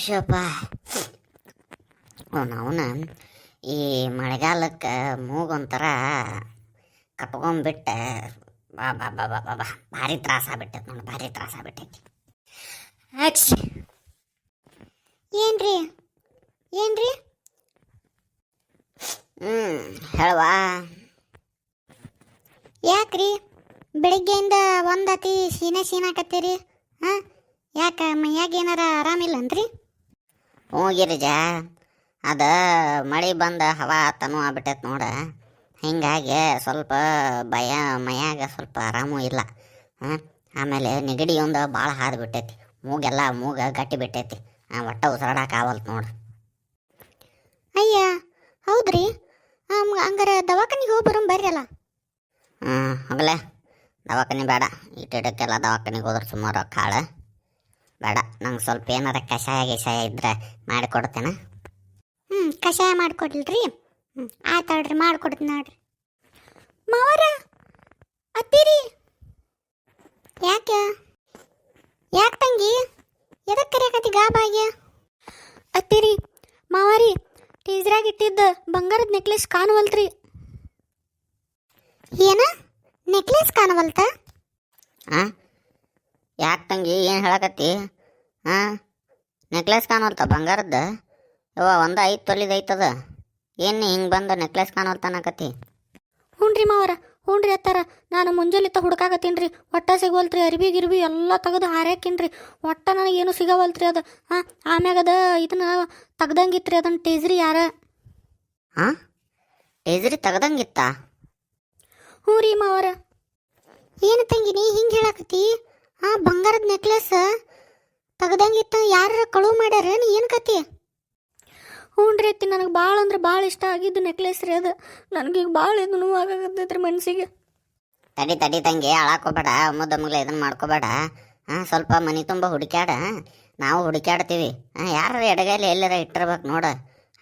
ಅಯ್ಯಪ್ಪ ಅವನ ಈ ಮಳೆಗಾಲಕ್ಕೆ ಮೂಗೊಂಥರ ಕಪ್ಕೊಂಬಿಟ್ಟು, ಬಾ ಬಾ ಬಾ ಬಾ ಬಾ ಭಾರಿ ತ್ರಾಸ ಆಗ್ಬಿಟ್ಟೈತೆ ನೋಡಿ, ಭಾರಿ ತ್ರಾಸ ಆಗ್ಬಿಟ್ಟೈತಿ. ಅಕ್ಷ ಏನ್ರಿ? ಏನ್ರಿ? ಹ್ಞೂ ಹೇಳವಾ. ಯಾಕ್ರಿ? ಬೆಳಿಗ್ಗೆಯಿಂದ ಒಂದತಿ ಸೀನೆ ಸೀನಾಕತ್ತೀರಿ ಹಾಂ? ಯಾಕೆ ಮೈಯಾಗ ಏನಾರ ಆರಾಮಿಲ್ಲನ್ರಿ? ಹ್ಞೂ ಗಿರಿಜಾ ಅದು ಮಳೆ ಬಂದ ಹವಾ ತನು ಆಗ್ಬಿಟ್ಟೈತೆ ನೋಡ. ಹಿಂಗಾಗಿ ಸ್ವಲ್ಪ ಭಯ ಮಯಾಗ ಸ್ವಲ್ಪ ಆರಾಮು ಇಲ್ಲ. ಹಾಂ ಆಮೇಲೆ ನೆಗಡಿ ಒಂದು ಭಾಳ ಹಾದು ಬಿಟ್ಟೈತಿ ಮೂಗೆಲ್ಲ ಮೂಗ ಗಟ್ಟಿ ಬಿಟ್ಟೈತಿ. ಆ, ಒಟ್ಟ ಉಸಿರಾಡಕ್ಕೆ ಆಗವಲ್ತು ನೋಡು. ಅಯ್ಯ ಹೌದ್ರಿ? ಹಂಗಾರೆ ದವಾಖಾನಿಗೆ ಹೋಗಿ ಬರೋಣ ಬರ್ರಿ ಅಲ್ಲ. ಹ್ಞೂ ಹೋಗಲೇ. ದವಾಖಾನೆ ಬೇಡ. ಇಟ್ಟಿಡಕ್ಕೆಲ್ಲ ದವಾಖಾನಿಗೆ ಹೋದ್ರೆ ಸುಮಾರು ಕಾಳು ನಂಗೆ ಸ್ವಲ್ಪ ಏನಾರ ಕಷಾಯ ಗಿಷಾಯ ಇದ್ರೆ ಮಾಡಿಕೊಡ್ತೇನ. ಹ್ಞೂ ಕಷಾಯ ಮಾಡಿಕೊಡ್ಲ್ರಿ. ಹ್ಞೂ ಆಯ್ತಾಳ್ರಿ ಮಾಡಿಕೊಡ್ತೀನಿ ನೋಡ್ರಿ. ಮಾವರ, ಅತ್ತೀರಿ. ಯಾಕೆ? ಯಾಕೆ ತಂಗಿ? ಎದಕ್ಕೆ ಕರೆಯಕತ್ತಿ ಗಾಬಾಗಿ ಅತ್ತಿರಿ, ಮಾವಾರಿ, ಟೀಸ್ರಾಗ ಇಟ್ಟಿದ್ದ ಬಂಗಾರದ ನೆಕ್ಲೆಸ್ ಕಾಣವಲ್ತ್ರಿ. ಏನ? ನೆಕ್ಲೆಸ್ ಕಾಣವಲ್ತ? ಹಾಂ ಯಾಕೆ ತಂಗಿ, ಏನು ಹೇಳಕತ್ತಿ? ಹಾಂ? ನೆಕ್ಲೆಸ್ ಕಾಣೋಲ್ತ ಬಂಗಾರದ ಯವ್ವ ಒಂದು ಐದು ತೊಲಿದ ಐತದ. ಏನು ಹಿಂಗೆ ಬಂದು ನೆಕ್ಲೆಸ್ ಕಾಣೋಲ್ತಾನಕತಿ ಹ್ಞೂನ್ರಿ ಮಾವರ ಹ್ಞೂನ್ರಿ ಅತ್ತಾರ. ನಾನು ಮುಂಜಾನಿತ್ತ ಹುಡುಕಾಕತ್ತೀನಿ ಒಟ್ಟ ಸಿಗೋಲ್ತ್ರಿ ಅರಿವಿ ಗಿರ್ಬಿ ಎಲ್ಲ ತೆಗೆದು ಹಾರ್ಯಾಕಿನ್ರಿ. ಒಟ್ಟ ನನಗೇನು ಸಿಗವಲ್ತ್ರಿ ಅದು. ಹಾಂ ಆಮ್ಯಾಗದ ಇದನ್ನ ತೆಗ್ದಂಗಿತ್ರಿ ಅದನ್ನ ಟೇಜ್ರಿ ಯಾರ? ಹಾಂ? ಟೇಜ್ರಿ ತೆಗ್ದಂಗಿತ್ತಾ? ಹ್ಞೂ ರೀ ಮಾವರ. ಏನು ತಂಗಿ ನೀ ಹಿಂಗೆ ಹೇಳಕತ್ತಿ? ಹಾಂ ಬಂಗಾರದ ನೆಕ್ಲೆಸ್ ತೆಗ್ದಂಗಿತ್ತು ಯಾರು ಕಳುವು ಮಾಡ್ಯಾರೇನು ಏನು ಕತಿ? ಹ್ಞೂನ್ರಿ ಅತ್ತಿ ನನಗೆ ಭಾಳ ಅಂದ್ರೆ ಭಾಳ ಇಷ್ಟ ಆಗಿದ್ದು ನೆಕ್ಲೆಸ್ ರೀ ಅದು. ನನಗೀಗ ಭಾಳ ಇದು ನೋವು ಆಗಾಕತ್ತೈತ್ರಿ ಮನಸ್ಸಿಗೆ ತಡಿ ತಡಿ ತಂಗಿ ಅಳಾಕೋಬೇಡ ಮುದ್ದ ಮುಗ್ಲ ಇದನ್ನ ಮಾಡ್ಕೋಬೇಡ. ಹಾಂ ಸ್ವಲ್ಪ ಮನೆ ತುಂಬ ಹುಡುಕ್ಯಾಡ. ನಾವು ಹುಡುಕ್ಯಾಡ್ತೀವಿ. ಹಾಂ ಯಾರು ಎಡಗೈಲಿ ಎಲ್ಲರ ಇಟ್ಟಿರ್ಬೇಕು ನೋಡ.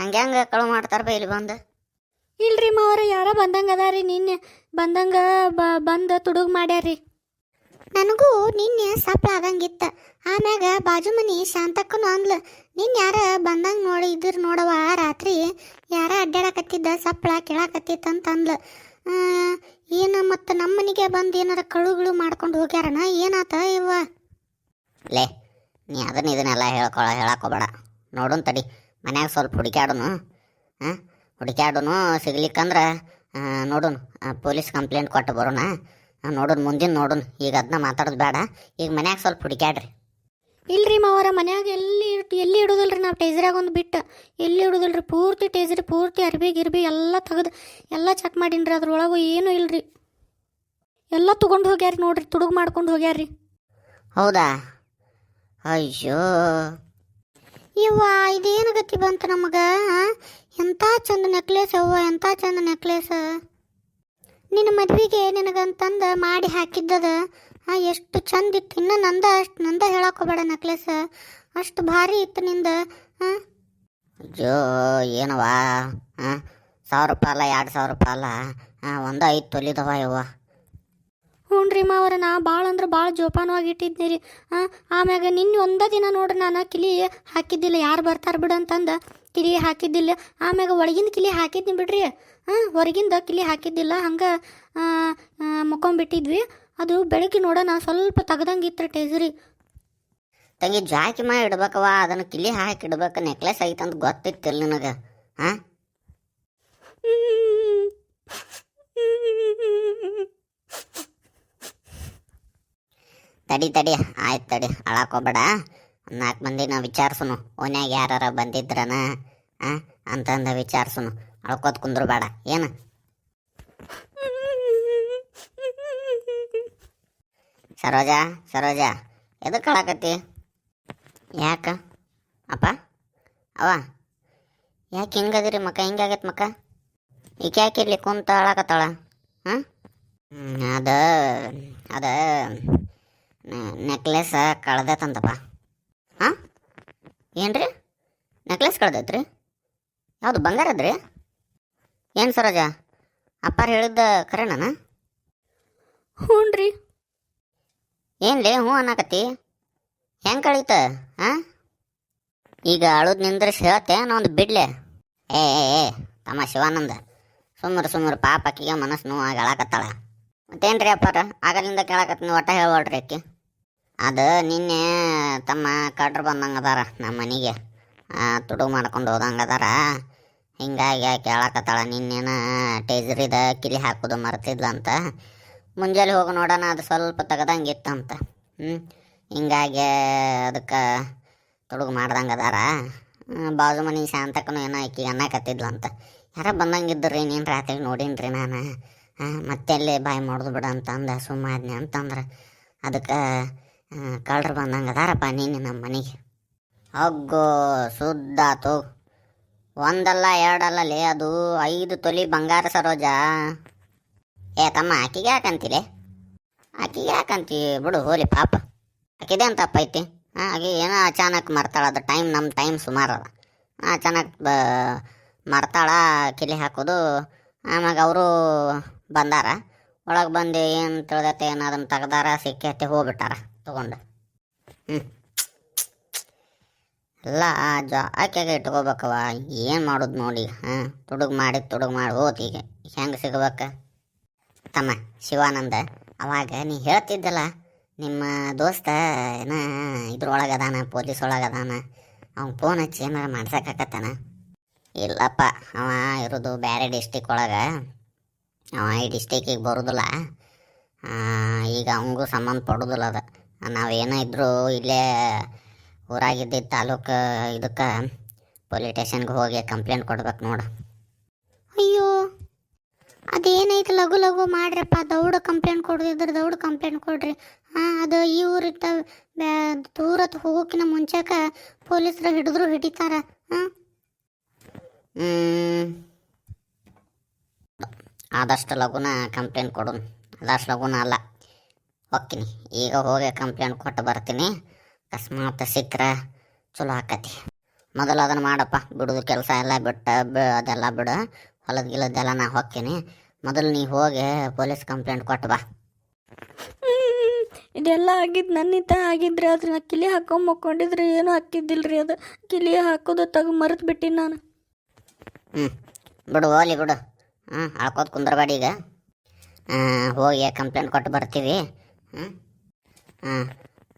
ಹಂಗೆ ಹಂಗೆ ಕಳು ಮಾಡ್ತಾರ ಬಾ ಇಲ್ಲಿ ಬಂದು. ಇಲ್ರಿ ಮಾವರ ಯಾರೋ ಬಂದಂಗೆ ಅದಾರಿ ನಿನ್ನೆ. ಬಂದಂಗೆ ಬಂದು ತುಡುಗ್ ಮಾಡ್ಯಾರ್ರಿ ನನಗೂ ನಿನ್ನೆ ಸಪ್ಲ ಆದಂಗಿತ್ತ ಆಮ್ಯಾಗ ಬಾಜು ಮನಿ ಶಾಂತಕ್ಕನು ಅಂದ್ಲ, ನಿನ್ ಯಾರ ಬಂದಂಗ ನೋಡಿ ಇದ್ರ ನೋಡವ ರಾತ್ರಿ ಯಾರ ಅಡ್ಡಾಡಕತ್ತಿದ್ದ ಸಪ್ಳ ಕೇಳಾಕತ್ತಿತ್ತಂತ ಅಂದ್ಲ ಏನು ಮತ್ತು ನಮ್ಮ ಮನೆಗೆ ಬಂದು ಏನಾರ ಕಳುಗಳು ಮಾಡ್ಕೊಂಡು ಹೋಗ್ಯಾರನ, ಏನಾತ ಇವ ಲೇ, ನೀ ಅದನ್ನ ಇದನ್ನೆಲ್ಲ ಹೇಳ್ಕೊಳ ಹೇಳಕ್ಕೋಬೇಡ ನೋಡೋನ್ ತಡಿ, ಮನ್ಯಾಗ ಸ್ವಲ್ಪ ಹುಡುಕ್ಯಾಡುನು ಹಾಂ ಹುಡುಕ್ಯಾಡುನು ಸಿಗ್ಲಿಕ್ಕಂದ್ರೆ ನೋಡೋನು ಪೊಲೀಸ್ ಕಂಪ್ಲೇಂಟ್ ಕೊಟ್ಟು ಬರೋಣ. ಆ, ನೋಡುನ್ ಮುಂದಿನ ನೋಡೋಣ ಈಗ ಅದನ್ನ ಮಾತಾಡೋದು ಬೇಡ. ಈಗ ಮನ್ಯಾಗ ಸ್ವಲ್ಪ ಹುಡುಕ್ಯಾಡ್ರಿ ಇಲ್ರಿ ಮಾವರ ಮನ್ಯಾಗ ಎಲ್ಲಿ ಎಲ್ಲಿ ಇಡೋದಿಲ್ರಿ ನಾವು ಟೇಸರಾಗ ಒಂದು ಬಿಟ್ಟು. ಎಲ್ಲಿ ಇಡೋದಿಲ್ರಿ? ಪೂರ್ತಿ ಟೇಸರಿ ಪೂರ್ತಿ ಅರ್ಬಿ ಗಿರ್ಬಿ ಎಲ್ಲ ತೆಗೆದು ಎಲ್ಲ ಚೆಕ್ ಮಾಡೀನಿ ರೀ ಅದ್ರೊಳಗು ಏನೂ ಇಲ್ರಿ. ಎಲ್ಲ ತೊಗೊಂಡು ಹೋಗ್ಯಾರಿ ನೋಡ್ರಿ ತುಡುಗು ಮಾಡ್ಕೊಂಡು ಹೋಗ್ಯಾರಿ. ಹೌದಾ? ಅಯ್ಯೋ. ಇವ್ವ ಇದೇನು ಗತಿ ಬಂತು ನಮಗ ಎಂಥ ಚಂದ ನೆಕ್ಲೆಸ್ ಅವ್ವ ಎಂಥ ಚಂದ ನೆಕ್ಲೆಸ್ ನಿನ್ನ ಮದ್ವೆಗೆ ನಿನಗಂತಂದು ಮಾಡಿ ಹಾಕಿದ್ದದ? ಹಾಂ ಎಷ್ಟು ಚಂದ ಇತ್ತು. ಇನ್ನು ನಂದ ಅಷ್ಟು ನಂದ ಹೇಳಕ್ಕೋಬೇಡ ನಕ್ಲೆಸ್. ಅಷ್ಟು ಭಾರಿ ಇತ್ತು ನಿಂದ. ಅಯ್ಯೋ ಏನವಾ ಹಾಂ ಸಾವಿರ ರೂಪಾಯಿ ಅಲ್ಲ ಎರಡು ಸಾವಿರ ರೂಪಾಯಿ ಅಲ್ಲ. ಹಾಂ ಒಂದು ಐದು ತೊಲಿದವ ಇವ. ಹ್ಞೂ ರೀ ಮಾವರ ನಾ ಭಾಳ ಅಂದ್ರೆ ಭಾಳ ಜೋಪಾನವಾಗಿ ಇಟ್ಟಿದ್ನಿ ರೀ. ಹಾಂ ಆಮ್ಯಾಗ ನಿನ್ನೆ ಒಂದ ದಿನ ನೋಡ್ರಿ ನಾನು ಕಿಲಿ ಹಾಕಿದ್ದಿಲ್ಲ. ಯಾರು ಬರ್ತಾರೆ ಬಿಡು ಅಂತಂದು. ಕಿಲಿ ಹಾಕಿದ್ದಿಲ್ಲ. ಆಮ್ಯಾಗ ಒಳಗಿನ ಕಿಲಿ ಹಾಕಿದ್ನಿ ಬಿಡ್ರಿ. ಹಾಂ ಹೊರಗಿಂದ ಕಿಲಿ ಹಾಕಿದ್ದಿಲ್ಲ, ಹಂಗೆ ಮುಕ್ಕೊಂಬಿಟ್ಟಿದ್ವಿ ಅದು ಬೆಳಗ್ಗೆ ನೋಡೋಣ, ಸ್ವಲ್ಪ ತೆಗ್ದಂಗಿತ್ತು ಟೇಸರಿ ತಂಗಿ, ಜಾಕಿ ಮಾಡಿ ಇಡ್ಬೇಕವ ಅದನ್ನು ಕಿಲಿ ಹಾಕಿ ಇಡ್ಬೇಕು ನೆಕ್ಲೆಸ್ ಐತಂತ ಗೊತ್ತಿತ್ತಿಲ್ಲ ನಿನಗೆ ಹಾಂ ತಡಿ ತಡಿ, ಆಯ್ತು ತಡಿ ಅಳಾಕೋಬೇಡ ನಾಲ್ಕು ಮಂದಿನ ವಿಚಾರಿಸುನು, ಓನ್ಯಾಗ ಯಾರು ಬಂದಿದ್ರನ ಹಾಂ ಅಂತಂದ ವಿಚಾರಿಸುನು. ಅಳ್ಕೋತ ಕುಂದ್ರು ಬೇಡ. ಏನು? ಸರೋಜಾ ಸರೋಜಾ ಎದಕ್ಕೆ ಅಳಾಕತ್ತಿ ಯಾಕ? ಅಪ್ಪ? ಅವ ಯಾಕೆ ಹಿಂಗದಿರಿ ಮಕ್ಕ? ಹಿಂಗಾಗೈತೆ ಮಕ್ಕ? ಈಗ ಯಾಕೆ ಇರ್ಲಿ ಕುಂತ ಅಳಾಕತ್ತಾಳ? ಹಾಂ? ಅದ ಅದ ನೆಕ್ಲೆಸ್ ಕಳ್ದೈತಂತಪ್ಪ. ಹಾಂ? ಏನ್ರಿ? ನೆಕ್ಲೆಸ್ ಕಳ್ದೈತ್ರಿ? ಯಾವುದು ಬಂಗಾರದ್ರಿ? ಏನು ಸರೋಜ? ಅಪ್ಪಾರು ಹೇಳಿದ್ದ ರೀ ಏನ್ಲೇ ಹ್ಞೂ ಅನ್ನಕತ್ತಿ? ಹೆಂಗೆ ಕಳೀತ ಹಾಂ ಈಗ ಅಳುದ್ ನಿಂದ್ರಿಸಿ ಹೇಳತ್ತೆ ಒಂದು ಬಿಡ್ಲೆ. ಏ ಏ ಏ ತಮ್ಮ ಶಿವಾನಂದ. ಸುಮ್ಮರು ಸುಮ್ಮರು ಪಾಪ ಆಕಿಗೆ ಮನಸ್ಸು ನೋವಾಗಿ ಅಳಾಕತ್ತಾಳ. ರೀ ಅಪ್ಪಾರ? ಆಗಲಿಂದ ಕೇಳಾಕತ್ತೀನಿ ಒಟ್ಟ ಹೇಳ್ಬೇಡ್ರಿ ಅಕ್ಕಿ. ಅದು ನಿನ್ನೆ ತಮ್ಮ ಕಡ್ರು ಬಂದಂಗೆ ಅದಾರ ನಮ್ಮ ಮನೆಗೆ ತುಡುಗು ಮಾಡ್ಕೊಂಡು ಹೋದಂಗೆ ಅದಾರ ಹಿಂಗಾಗಿ ಕೇಳಾಕತ್ತಾಳ, ನಿನ್ನೇನ ಟೇಜರಿದ ಕಿಲಿ ಹಾಕೋದು ಮರ್ತಿದ್ಲಂತ? ಮುಂಜಾನೆ ಹೋಗಿ ನೋಡೋಣ, ಅದು ಸ್ವಲ್ಪ ತೆಗ್ದಂಗಿತ್ತಂತ. ಹ್ಞೂ ಹಿಂಗಾಗಿ ಅದಕ್ಕೆ ತೊಡುಗು ಮಾಡ್ದಂಗೆ ಅದಾರ ಬಾಜು ಮನೆ ಶಾಂತಕ್ಕನು ಏನೋ ಆಕಿಗೆ ಅನ್ನಕತ್ತಿದ್ಲಂತ. ಯಾರ ಬಂದಂಗಿದ್ರಿ ನೀನು ರಾತ್ರಿ ನೋಡೀನ್ರಿ ನಾನು. ಮತ್ತೆಲ್ಲಿ ಬಾಯಿ ಮಾಡೋದು ಬಿಡ ಅಂತಂದು ಸುಮ್ಮನೆ ಅಂತಂದ್ರೆ. ಅದಕ್ಕೆ ಕಳ್ರು ಬಂದಂಗೆ ಅದಾರಪ್ಪ ನೀನು ನಮ್ಮ ಮನೆಗೆ ಅಗ್ಗೋ ಸುದ್ದಾತು ಒಂದಲ್ಲ, ಎರಡಲ್ಲ ಲೇ, ಅದು ಐದು ತೊಲಿ ಬಂಗಾರ ಸರೋಜ. ಏ ತಮ್ಮ, ಆಕಿಗೆ ಯಾಕಂತಿಲೆ? ಆಕಿಗೆ ಯಾಕಂತಿ? ಬಿಡು, ಹೋಲಿ ಪಾಪ. ಆಕಿದೆ ಅಂತ ಅಪ್ಪ ಐತಿ ಹಾಂ ಆಕೆ ಏನೋ ಅಚಾನಕ್ ಮರ್ತಾಳ, ಅದು ಟೈಮ್ ನಮ್ಮ ಟೈಮ್ ಸುಮಾರು ಅದ. ಅಚಾನಕ್ ಬ, ಮರ್ತಾಳ, ಕಿಲಿ ಹಾಕೋದು. ಆಮ್ಯಾಗ ಅವರು ಬಂದಾರ. ಒಳಗೆ ಬಂದು ಏನು ತಿಳಿದೈತೆ ಏನೋ ಅದನ್ನು ತೆಗ್ದಾರ, ಸಿಕ್ಕೈತೆ ಹೋಗ್ಬಿಟ್ಟಾರ, ತಗೊಂಡು. ಹ್ಞೂ ಎಲ್ಲ ಜ ಆಕೆಗೆ ಇಟ್ಕೋಬೇಕವ ಏನು ಮಾಡೋದು ನೋಡಿ ಹಾಂ? ತುಡುಗು ಮಾಡಿ ತುಡುಗ್ ಮಾಡಿ ಹೋತ್ ಈಗ ಹೆಂಗೆ ಸಿಗ್ಬೇಕ? ತಮ್ಮ ಶಿವಾನಂದ ಅವಾಗ ನೀ ಹೇಳ್ತಿದ್ದಲ್ಲ ನಿಮ್ಮ ದೋಸ್ತ ಏನ ಇದ್ರೊಳಗೆ ಅದಾನ ಪೊಲೀಸ್ ಒಳಗೆ ಅದಾನ ಅವ್ನು ಫೋನ್ ಹಚ್ಚಿ ಏನಾರು ಮಾಡ್ಸೋಕ್ಕಾಗತ್ತಾನ ಇಲ್ಲಪ್ಪ ಅವ ಇರೋದು ಬೇರೆ ಡಿಸ್ಟಿಕ್ ಒಳಗೆ. ಅವ ಈ ಡಿಸ್ಟಿಕ್ಕಿಗೆ ಬರೋದಿಲ್ಲ. ಆ, ಈಗ ಅವಂಗೂ ಸಂಬಂಧ ಪಡೋದಿಲ್ಲ ಅದು. ನಾವೇನೋ ಇದ್ದರೂ ಇಲ್ಲೇ ಊರಾಗಿದ್ದಿದ್ದು ತಾಲೂಕು, ಇದಕ್ಕೆ ಪೊಲೀಸ್ ಸ್ಟೇಷನ್ಗೆ ಹೋಗಿ ಕಂಪ್ಲೇಂಟ್ ಕೊಡ್ಬೇಕು ನೋಡು. ಅಯ್ಯೋ, ಅದೇನೈತೆ ಲಘು ಲಘು ಮಾಡ್ರಪ್ಪ, ದೌಡು ಕಂಪ್ಲೇಂಟ್ ಕೊಡದಿದ್ರೆ ದೌಡು ಕಂಪ್ಲೇಂಟ್ ಕೊಡ್ರಿ. ಹಾಂ ಅದು ಈ ಊರಿಟ್ಟ ದೂರ ಹೋಗೋಕಿನ ಮುಂಚೆಕ ಪೊಲೀಸರು ಹಿಡಿದ್ರು, ಹಿಡಿತಾರ. ಹಾಂ. ಆದಷ್ಟು ಲಘುನ ಕಂಪ್ಲೇಂಟ್ ಕೊಡು. ಆದಷ್ಟು ಲಘುನ ಅಲ್ಲ. ಹೋಗ್ತೀನಿ. ಈಗ ಹೋಗಿ ಕಂಪ್ಲೇಂಟ್ ಕೊಟ್ಟು ಬರ್ತೀನಿ. ಅಕಸ್ಮಾತ್ ಸಿಕ್ಕರೆ ಚಲೋ ಆಕತಿ. ಮೊದಲು ಅದನ್ನು ಮಾಡಪ್ಪ. ಬಿಡೋದು ಕೆಲಸ ಎಲ್ಲ ಬಿಟ್ಟು ಬಿ- ಅದೆಲ್ಲ ಬಿಡು. ಹೊಲದ ಗಿಲದ್ದೆಲ್ಲ ನಾ ಹೋಗ್ತೀನಿ ಮೊದಲು ನೀ ಹೋಗಿ ಪೊಲೀಸ್ ಕಂಪ್ಲೇಂಟ್ ಕೊಟ್ಟು ಬಾ. ಇದೆಲ್ಲ ಆಗಿದ್ದು ನನ್ನಿಂದ ಆಗಿದ್ರಿ ಆದ್ರೆ ನಾ ಕಿಲಿ ಹಾಕೊಂಡ್ ಮಕ್ಕೊಂಡಿದ್ರೆ ಏನೂ ಹಾಕಿದ್ದಿಲ್ರಿ ಅದು. ಕಿಲಿ ಹಾಕೋದು ತಗ ಮರೆತು ಬಿಟ್ಟಿನಿ ನಾನು. ಹ್ಞೂ ಬಿಡು ಹೋಲಿ ಬಿಡು. ಹ್ಞೂ ಹಾಕೋದು ಕುಂದ್ರಬೇಡಿ ಈಗ. ಹೋಗಿ ಕಂಪ್ಲೇಂಟ್ ಕೊಟ್ಟು ಬರ್ತೀವಿ. ಹ್ಞೂ ಹಾಂ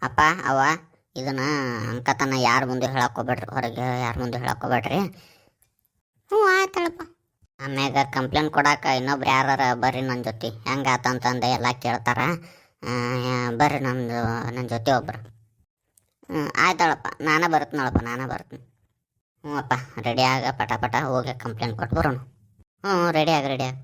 ಅಪ್ಪ ಅವ್ವ. ಇದನ್ನು ಅಂಕತನ ಯಾರ ಮುಂದೆ ಹೇಳಕ್ಕೋಬೇಡ್ರಿ ಹೊರಗೆ ಯಾರ ಮುಂದೆ ಹೇಳಕ್ಕೋಬೇಡ್ರಿ ಹ್ಞೂ ಆಯ್ತಳಪ್ಪ ಆಮ್ಯಾಗ ಕಂಪ್ಲೇಂಟ್ ಕೊಡಾಕ ಇನ್ನೊಬ್ರು ಯಾರ ಬರ್ರಿ ನನ್ನ ಜೊತೆ. ಹೆಂಗೆ ಆತಂತಂದು ಎಲ್ಲ ಕೇಳ್ತಾರ. ಬರ್ರಿ ನಂದು ನನ್ನ ಜೊತೆ ಒಬ್ರು. ಹ್ಞೂ ಆಯ್ತಾಳಪ್ಪ ನಾನೇ ಬರ್ತೀನಳಪ್ಪ ನಾನೇ ಬರ್ತೀನಿ ಹ್ಞೂ ಅಪ್ಪ ರೆಡಿ ಆಗ ಪಟ ಪಟ ಹೋಗಿ ಕಂಪ್ಲೇಂಟ್ ಕೊಟ್ಟು ಬರೋಣ. ಹ್ಞೂ ರೆಡಿ ಆಗ ರೆಡಿ ಆಗ.